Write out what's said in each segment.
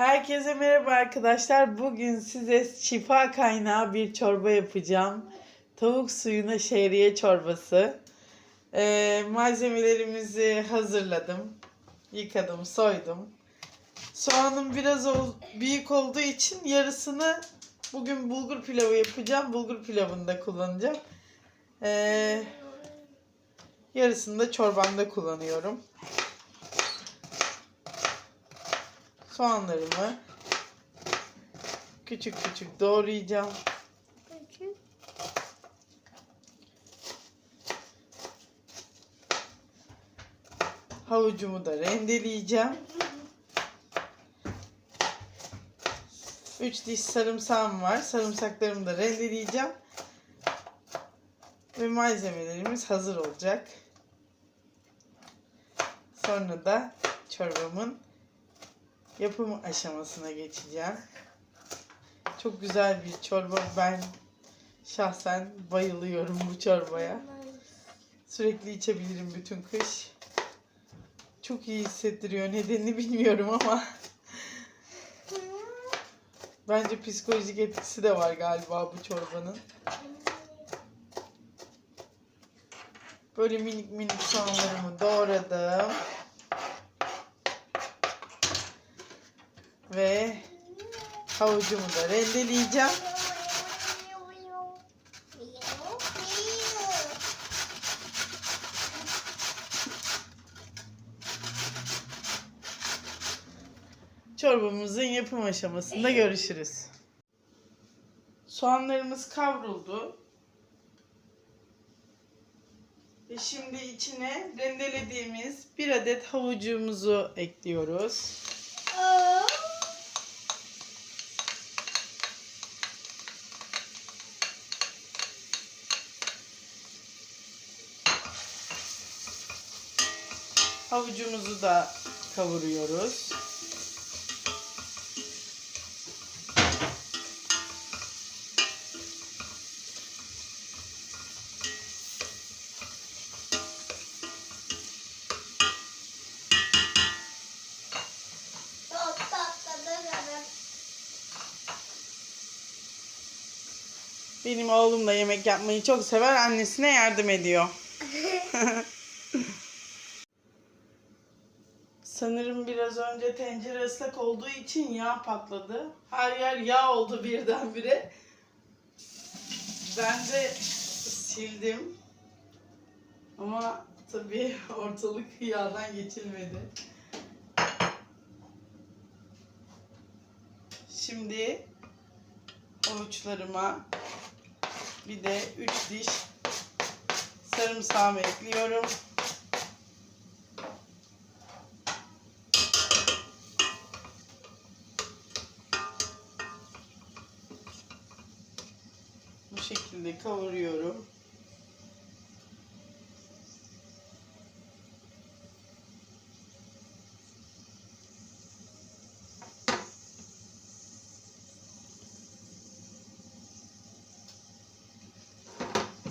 Herkese merhaba arkadaşlar. Bugün size şifa kaynağı bir çorba yapacağım. Tavuk suyuna şehriye çorbası. Ee, malzemelerimizi hazırladım. Yıkadım, soydum. Soğanım biraz ol- büyük olduğu için yarısını bugün bulgur pilavı yapacağım. Bulgur pilavında kullanacağım. Ee, yarısını da çorbamda kullanıyorum. Soğanlarımı küçük küçük doğrayacağım. Havucumu da rendeleyeceğim. 3 diş sarımsağım var. Sarımsaklarımı da rendeleyeceğim. Ve malzemelerimiz hazır olacak. Sonra da çorbamın yapım aşamasına geçeceğim. Çok güzel bir çorba. Ben şahsen bayılıyorum bu çorbaya. Sürekli içebilirim bütün kış. Çok iyi hissettiriyor. Nedenini bilmiyorum ama bence psikolojik etkisi de var galiba bu çorbanın. Böyle minik minik soğanlarımı doğradım. Ve havucumu da rendeleyeceğim. Çorbamızın yapım aşamasında görüşürüz. Soğanlarımız kavruldu. Ve şimdi içine rendelediğimiz bir adet havucumuzu ekliyoruz. Havucumuzu da kavuruyoruz. Benim oğlum da yemek yapmayı çok sever. Annesine yardım ediyor. biraz önce tencere ıslak olduğu için yağ patladı. Her yer yağ oldu birdenbire. Ben de sildim. Ama tabii ortalık yağdan geçilmedi. Şimdi avuçlarıma bir de 3 diş sarımsağımı ekliyorum. Şekilde kavuruyorum.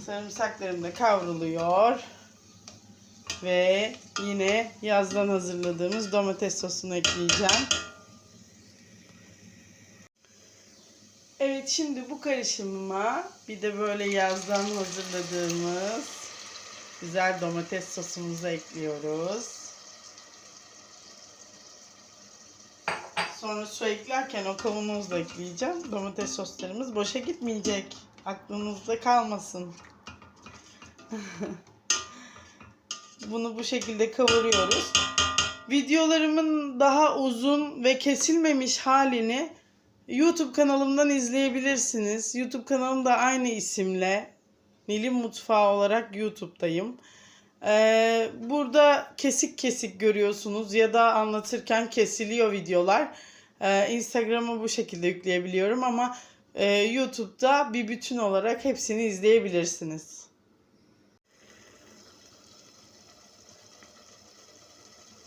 Sarımsaklarım da kavruluyor. Ve yine yazdan hazırladığımız domates sosunu ekleyeceğim. Şimdi bu karışımıma bir de böyle yazdan hazırladığımız güzel domates sosumuzu ekliyoruz. Sonra su eklerken o kavanozla ekleyeceğim. Domates soslarımız boşa gitmeyecek. Aklınızda kalmasın. Bunu bu şekilde kavuruyoruz. Videolarımın daha uzun ve kesilmemiş halini YouTube kanalımdan izleyebilirsiniz. YouTube kanalım da aynı isimle Nil'in Mutfağı olarak YouTube'dayım. Ee, burada kesik kesik görüyorsunuz ya da anlatırken kesiliyor videolar. Ee, Instagram'a bu şekilde yükleyebiliyorum ama e, YouTube'da bir bütün olarak hepsini izleyebilirsiniz.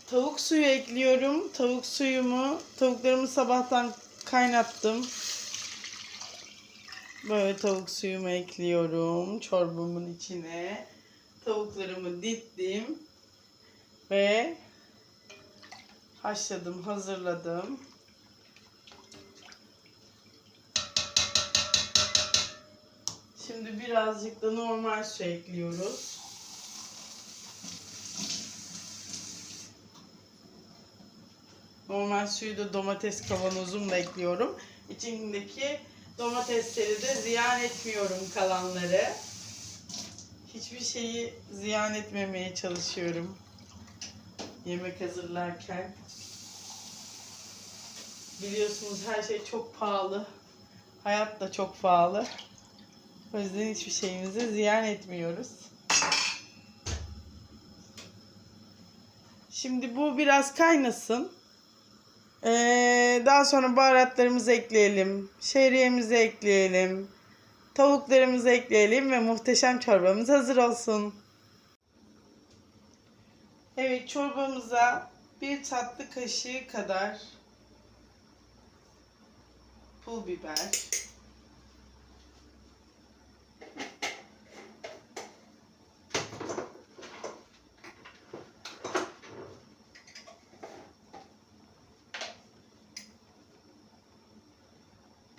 Tavuk suyu ekliyorum. Tavuk suyumu, tavuklarımı sabahtan kaynattım. Böyle tavuk suyumu ekliyorum çorbamın içine. Tavuklarımı dittim ve haşladım, hazırladım. Şimdi birazcık da normal su ekliyoruz. Normal suyu da domates kavanozumla ekliyorum. İçindeki domatesleri de ziyan etmiyorum kalanları. Hiçbir şeyi ziyan etmemeye çalışıyorum. Yemek hazırlarken. Biliyorsunuz her şey çok pahalı. Hayat da çok pahalı. O yüzden hiçbir şeyimizi ziyan etmiyoruz. Şimdi bu biraz kaynasın. Ee, daha sonra baharatlarımızı ekleyelim. Şehriyemizi ekleyelim. Tavuklarımızı ekleyelim ve muhteşem çorbamız hazır olsun. Evet çorbamıza bir tatlı kaşığı kadar pul biber.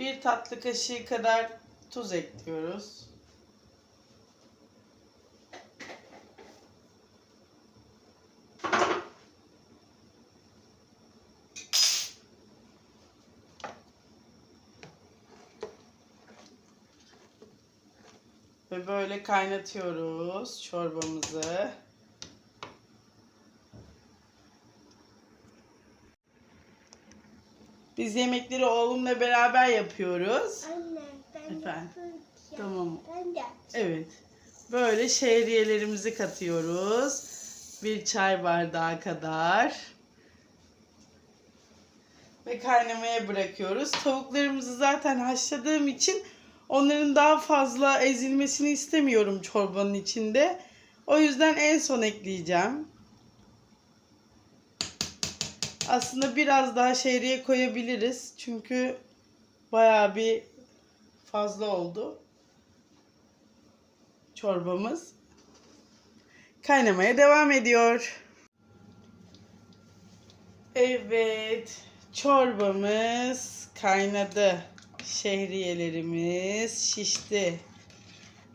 Bir tatlı kaşığı kadar tuz ekliyoruz. Ve böyle kaynatıyoruz çorbamızı. Biz yemekleri oğlumla beraber yapıyoruz. Anne ben Efendim? Tamam. Ben de. Evet. Böyle şehriyelerimizi katıyoruz. Bir çay bardağı kadar. Ve kaynamaya bırakıyoruz. Tavuklarımızı zaten haşladığım için onların daha fazla ezilmesini istemiyorum çorbanın içinde. O yüzden en son ekleyeceğim. Aslında biraz daha şehriye koyabiliriz. Çünkü bayağı bir fazla oldu çorbamız kaynamaya devam ediyor. Evet, çorbamız kaynadı. Şehriyelerimiz şişti.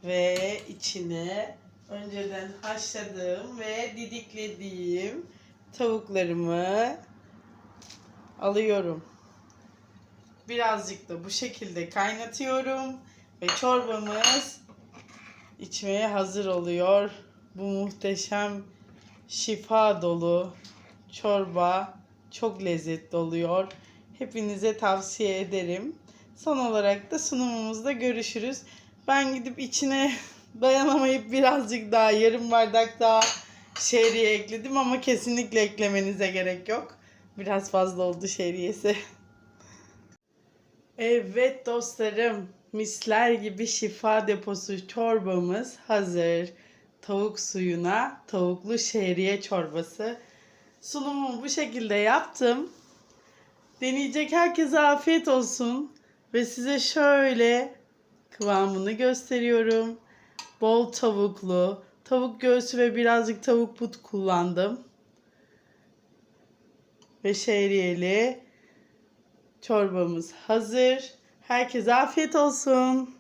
Ve içine önceden haşladığım ve didiklediğim tavuklarımı alıyorum. Birazcık da bu şekilde kaynatıyorum ve çorbamız içmeye hazır oluyor. Bu muhteşem şifa dolu çorba çok lezzetli oluyor. Hepinize tavsiye ederim. Son olarak da sunumumuzda görüşürüz. Ben gidip içine dayanamayıp birazcık daha yarım bardak daha şehriye ekledim ama kesinlikle eklemenize gerek yok. Biraz fazla oldu şehriyesi. Evet dostlarım, misler gibi şifa deposu çorbamız hazır. Tavuk suyuna tavuklu şehriye çorbası. Sunumumu bu şekilde yaptım. Deneyecek herkese afiyet olsun. Ve size şöyle kıvamını gösteriyorum. Bol tavuklu, tavuk göğsü ve birazcık tavuk but kullandım. Ve şehriyeli çorbamız hazır. Herkese afiyet olsun.